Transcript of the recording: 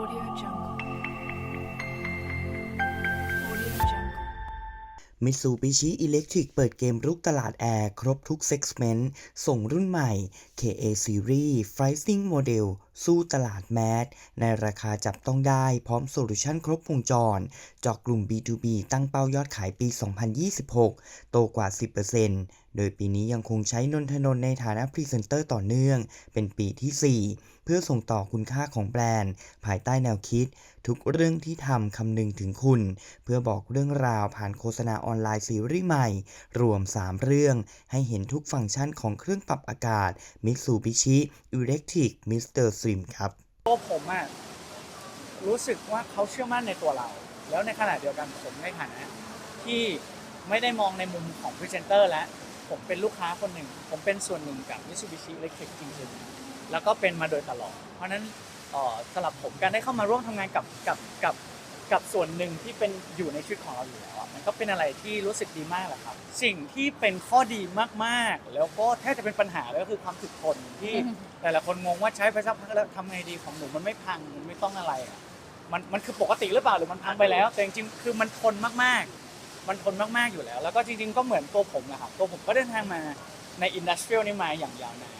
Audio Jungle. มิตซูบิชิอิเล็กทริกเปิดเกมรุกตลาดแอร์ ครบทุกเซกเมนต์ ส่งรุ่นใหม่ KA Series Pricing Model สู้ตลาดแมสในราคาจับต้องได้พร้อมโซลูชันครบวงจรเจาะกลุ่ม B2B ตั้งเป้ายอดขายปี 2026 โตกว่า 10%โดยปีนี้ยังคงใช้นนทนนในฐานะพรีเซนเตอร์ต่อเนื่อง เป็นปีที่ 4 เพื่อส่งต่อคุณค่าของแบรนด์ ภายใต้แนวคิด ทุกเรื่องที่ทำคำนึงถึงคุณ เพื่อบอกเรื่องราวผ่านโฆษณาออนไลน์ซีรีส์ใหม่ รวม 3 เรื่อง ให้เห็นทุกฟังก์ชันของเครื่องปรับอากาศ Mitsubishi Electric Mr. Slim ครับตัวผมอะรู้สึกว่าเขาเชื่อมั่นในตัวเรา แล้วในขณะเดียวกันผมในฐานะที่ไม่ได้มองในมุมของพรีเซนเตอร์แล้วผมเป็นลูกค้าคนหนึ่ง ผมเป็นส่วนหนึ่งกับ Mitsubishi Electric จริงๆแล้วก็เป็นมาโดยตลอด เพราะนั้น สำหรับผมการได้เข้ามาร่วมทำงานกับกับกับกับส่วนหนึ่งที่เป็นอยู่ในชีวิตของเราอยู่แล้วอะมันก็เป็นอะไรที่รู้สึกดีมากแหละครับ สิ่งที่เป็นข้อดีมากๆ แล้วก็แทบจะเป็นปัญหาเลยก็คือความถึกทนที่แต่ละคนงงว่าใช้ไปสักพักแล้วทำไงดีของหนูมันไม่พังมันไม่ต้องอะไรอะมันมันคือปกติหรือเปล่าหรือมันพังไปแล้ว แต่จริงๆคือมันทนมากๆ มันทนมากๆอยู่แล้ว แล้วก็จริง ๆ ก็เหมือนตัวผมนะครับตัวผมก็เดินทางมาในอินดัสเทรียลนี้มาอย่างยาวนาน Audio Jungle.